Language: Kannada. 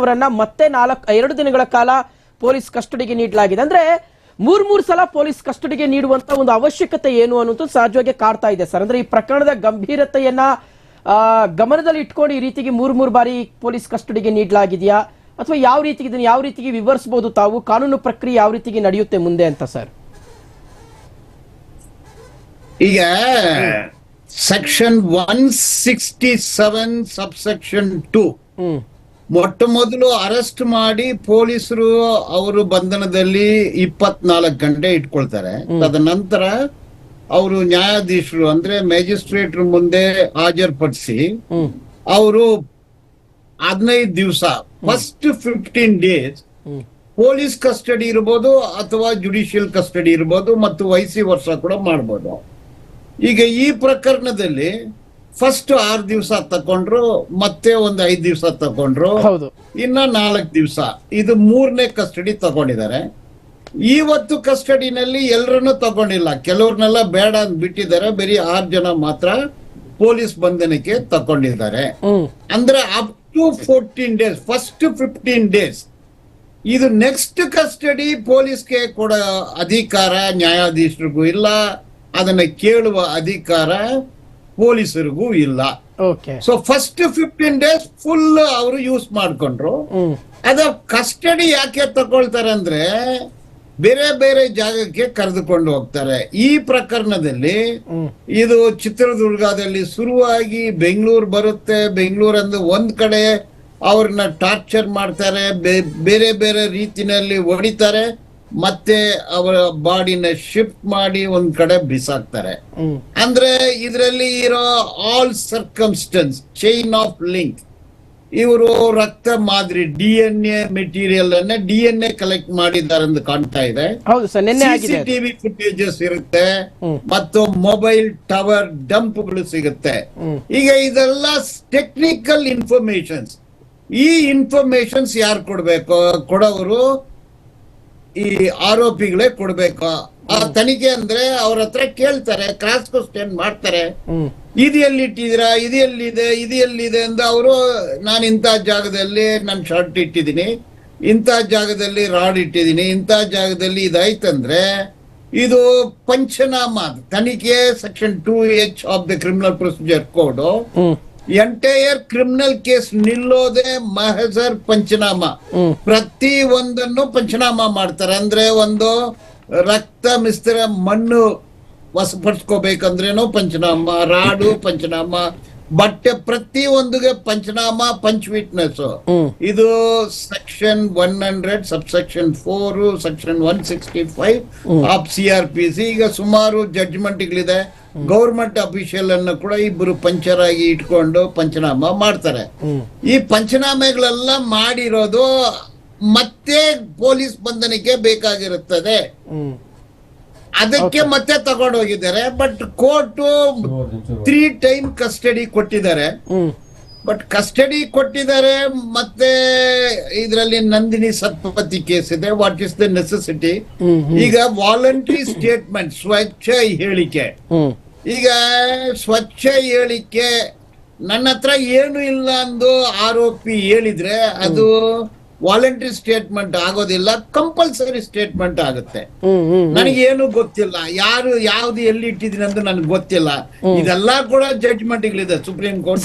ಅವರನ್ನ ಮತ್ತೆ ನಾಲ್ಕು ಎರಡು ದಿನಗಳ ಕಾಲ ಪೊಲೀಸ್ ಕಸ್ಟಡಿಗೆ ನೀಡಲಾಗಿದೆ. ಅಂದ್ರೆ ಮೂರ್ ಮೂರ್ ಸಲ ಪೊಲೀಸ್ ಕಸ್ಟಡಿಗೆ ನೀಡುವಂತ ಒಂದು ಅವಶ್ಯಕತೆ ಏನು ಅನ್ನೋದು ಸಹಜವಾಗಿ ಕಾಡ್ತಾ ಇದೆ ಸರ್. ಅಂದ್ರೆ ಈ ಪ್ರಕರಣದ ಗಂಭೀರತೆಯನ್ನ ಗಮನದಲ್ಲಿ ಇಟ್ಕೊಂಡು ಈ ರೀತಿಗೆ ಮೂರ್ ಮೂರ್ ಬಾರಿ ಪೊಲೀಸ್ ಕಸ್ಟಡಿಗೆ ನೀಡಲಾಗಿದೆಯಾ? ಅಥವಾ ಯಾವ ರೀತಿ ಇದನ್ನ ಯಾವ ರೀತಿಗೆ ವಿವರಿಸಬಹುದು ತಾವು? ಕಾನೂನು ಪ್ರಕ್ರಿಯೆ ಯಾವ ರೀತಿಗೆ ನಡೆಯುತ್ತೆ ಮುಂದೆ ಅಂತ ಸರ್? ಈಗ section one sixty seven subsection two ಮೊಟ್ಟ ಮೊದಲು ಅರೆಸ್ಟ್ ಮಾಡಿ ಪೊಲೀಸರು ಅವರು ಬಂಧನದಲ್ಲಿ ಇಪ್ಪತ್ನಾಲ್ಕು ಗಂಟೆ ಇಟ್ಕೊಳ್ತಾರೆ. ತದನಂತರ ಅವರು ನ್ಯಾಯಾಧೀಶರು ಅಂದ್ರೆ ಮ್ಯಾಜಿಸ್ಟ್ರೇಟ್ ಮುಂದೆ ಹಾಜರ್ಪಡಿಸಿ ಅವರು ಹದಿನೈದು ದಿವಸ first fifteen days police custody ಇರ್ಬೋದು ಅಥವಾ ಜುಡಿಷಿಯಲ್ ಕಸ್ಟಡಿ ಇರ್ಬೋದು ಮತ್ತು ವಯಸ್ಸಿ ವರ್ಷ ಕೂಡ ಮಾಡ್ಬೋದು. ಈಗ ಈ ಪ್ರಕರಣದಲ್ಲಿ ಫಸ್ಟ್ ಆರು ದಿವಸ ತಕೊಂಡ್ರು ಮತ್ತೆ ಒಂದು ಐದು ದಿವಸ ತಕೊಂಡ್ರು. ಹೌದು. ಇನ್ನ ನಾಲ್ಕು ದಿವಸ. ಇದು ಮೂರನೇ ಕಸ್ಟಡಿ ತಗೊಂಡಿದ್ದಾರೆ. ಇವತ್ತು ಕಸ್ಟಡಿನಲ್ಲಿ ಎಲ್ಲರನ್ನು ತಗೊಂಡಿಲ್ಲ. ಕೆಲವ್ರನ್ನೆಲ್ಲ ಬೇಡ ಅಂತ ಬಿಟ್ಟಿದ್ದಾರೆ. ಬರೀ ಆರು ಜನ ಮಾತ್ರ ಪೊಲೀಸ್ ಬಂಧನಕ್ಕೆ ತಕೊಂಡಿದ್ದಾರೆ. ಹ್ಮ್. ಅಂದ್ರೆ up to fourteen days first fifteen days ಇದು ನೆಕ್ಸ್ಟ್ ಕಸ್ಟಡಿ ಪೊಲೀಸ್ಗೆ ಕೊಡೋ ಅಧಿಕಾರ ನ್ಯಾಯಾಧೀಶರಿಗೂ ಇಲ್ಲ. ಅದನ್ನ ಕೇಳುವ ಅಧಿಕಾರ ಪೊಲೀಸರಿಗೂ ಇಲ್ಲ. Okay so first fifteen days full ಅವರು ಯೂಸ್ ಮಾಡ್ಕೊಂಡ್ರು. ಅದ ಕಸ್ಟಡಿ ಯಾಕೆ ತಗೊಳ್ತಾರೆ ಅಂದ್ರೆ ಬೇರೆ ಬೇರೆ ಜಾಗಕ್ಕೆ ಕರೆದುಕೊಂಡು ಹೋಗ್ತಾರೆ. ಈ ಪ್ರಕರಣದಲ್ಲಿ ಇದು ಚಿತ್ರದುರ್ಗದಲ್ಲಿ ಶುರುವಾಗಿ ಬೆಂಗಳೂರು ಬರುತ್ತೆ. ಬೆಂಗಳೂರಂದು ಒಂದ್ ಕಡೆ ಅವ್ರನ್ನ ಟಾರ್ಚರ್ ಮಾಡ್ತಾರೆ. ಬೇರೆ ಬೇರೆ ರೀತಿನಲ್ಲಿ ಹೊಡಿತಾರೆ. ಮತ್ತೆ ಅವರ ಬಾಡಿನ ಶಿಫ್ಟ್ ಮಾಡಿ ಒಂದ್ ಕಡೆ ಬಿಸಾಕ್ತಾರೆ. ಅಂದ್ರೆ ಇದರಲ್ಲಿ ಇರೋ all circumstances chain of link ಇವರು ರಕ್ತ ಮಾದರಿ ಡಿ ಎನ್ ಎ ಮೆಟೀರಿಯಲ್ ಅನ್ನ ಡಿ ಎನ್ ಎ ಕಲೆಕ್ಟ್ ಮಾಡಿದ್ದಾರೆ ಅಂತ ಕಾಣ್ತಾ ಇದೆ. ಅದು. ಫುಟೇಜಸ್ ಇರುತ್ತೆ. ಮತ್ತು ಮೊಬೈಲ್ ಟವರ್ ಡಂಪ್ಗಳು ಸಿಗುತ್ತೆ. ಈಗ ಇದೆಲ್ಲ ಟೆಕ್ನಿಕಲ್ ಇನ್ಫಾರ್ಮೇಶನ್ಸ್ ಈ ಇನ್ಫಾರ್ಮೇಶನ್ಸ್ ಯಾರು ಕೊಡ್ಬೇಕು? ಕೊಡೋರು ಈ ಆರೋಪಿಗಳೇ ಕೊಡ್ಬೇಕು. ಆ ತನಿಖೆ ಅಂದ್ರೆ ಅವ್ರ ಹತ್ರ ಕೇಳ್ತಾರೆ ಕ್ರಾಸ್ ಕ್ವಶನ್ ಮಾಡ್ತಾರೆ. ಇದು ಎಲ್ಲಿಟ್ಟಿದ್ದೀರಾ ಇದು ಎಲ್ಲಿದೆ ಇದು ಎಲ್ಲಿದೆ ಅಂತ ಅವರು ನಾನು ಇಂಥ ಜಾಗದಲ್ಲಿ ನಾನು ಶಾರ್ಟ್ ಇಟ್ಟಿದ್ದೀನಿ ಇಂಥ ಜಾಗದಲ್ಲಿ ರಾಡ್ ಇಟ್ಟಿದ್ದೀನಿ ಇಂಥ ಜಾಗದಲ್ಲಿ ಇದಾಯ್ತಂದ್ರೆ ಇದು ಪಂಚನಾಮ ತನಿಖೆ section two H of the criminal procedure code entire criminal case ನಿಲ್ಲೋದೇ mahazar panchnama. ಪ್ರತಿ ಒಂದನ್ನು ಪಂಚನಾಮ ಮಾಡ್ತಾರೆ. ಅಂದ್ರೆ ಒಂದು ರಕ್ತ ಮಿಸ್ತ್ರ ಮಣ್ಣು ವಸಪಡಿಸ್ಕೋಬೇಕಂದ್ರೇನು ಪಂಚನಾಮ ರಾಡು ಪಂಚನಾಮ ಬಟ್ಟೆ ಪ್ರತಿ ಒಂದಿಗೆ ಪಂಚನಾಮ ಪಂಚ್ ವಿಟ್ನೆಸ್ ಇದು section one hundred subsection four section one sixty five of C R P C. ಈಗ ಸುಮಾರು ಜಡ್ಜ್ಮೆಂಟ್ಗಳಿದೆ ಗೌರ್ಮೆಂಟ್ ಅಫಿಷಿಯಲ್ ಅನ್ನು ಕೂಡ ಇಬ್ಬರು ಪಂಚರ್ ಆಗಿ ಇಟ್ಕೊಂಡು ಪಂಚನಾಮ ಮಾಡ್ತಾರೆ. ಈ ಪಂಚನಾಮೆಗಳೆಲ್ಲ ಮಾಡಿರೋದು ಮತ್ತೆ ಪೊಲೀಸ್ ಬಂಧನಕ್ಕೆ ಬೇಕಾಗಿರುತ್ತದೆ. ಅದಕ್ಕೆ ಮತ್ತೆ ತಗೊಂಡೋಗಿದ್ದಾರೆ but court three time custody ಕೊಟ್ಟಿದ್ದಾರೆ. ಬಟ್ ಕಸ್ಟಡಿ ಕೊಟ್ಟಿದ್ದಾರೆ ಮತ್ತೆ ಇದರಲ್ಲಿ ನಂದಿನಿ ಸತ್ಪತಿ ಕೇಸ್ ಇದೆ. ವಾಟ್ ಇಸ್ ದ ನೆಸೆಸಿಟಿ ಈಗ ವಾಲಂಟರಿ ಸ್ಟೇಟ್ಮೆಂಟ್ ಸ್ವಚ್ಛ ಹೇಳಿಕೆ. ಈಗ ಸ್ವಚ್ಛ ಹೇಳಿಕೆ ನನ್ನ ಹತ್ರ ಏನು ಇಲ್ಲ ಅಂದು ಆರೋಪಿ ಹೇಳಿದ್ರೆ ಅದು ವಾಲಂಟ್ರಿ ಸ್ಟೇಟ್ಮೆಂಟ್ ಆಗೋದಿಲ್ಲ ಕಂಪಲ್ಸರಿ ಸ್ಟೇಟ್ಮೆಂಟ್ ಆಗುತ್ತೆ. ಹ್ಮ್ ಹ್ಮ್ ನನಗೆ ಏನು ಗೊತ್ತಿಲ್ಲ ಯಾರು ಯಾವ್ದು ಎಲ್ಲಿ ಇಟ್ಟಿದ್ದೀನಿ ಅಂತ ನನಗೆ ಗೊತ್ತಿಲ್ಲ. ಇದೆಲ್ಲ ಕೂಡ ಜಡ್ಜ್ಮೆಂಟ್ ಇದೆ ಸುಪ್ರೀಂ ಕೋರ್ಟ್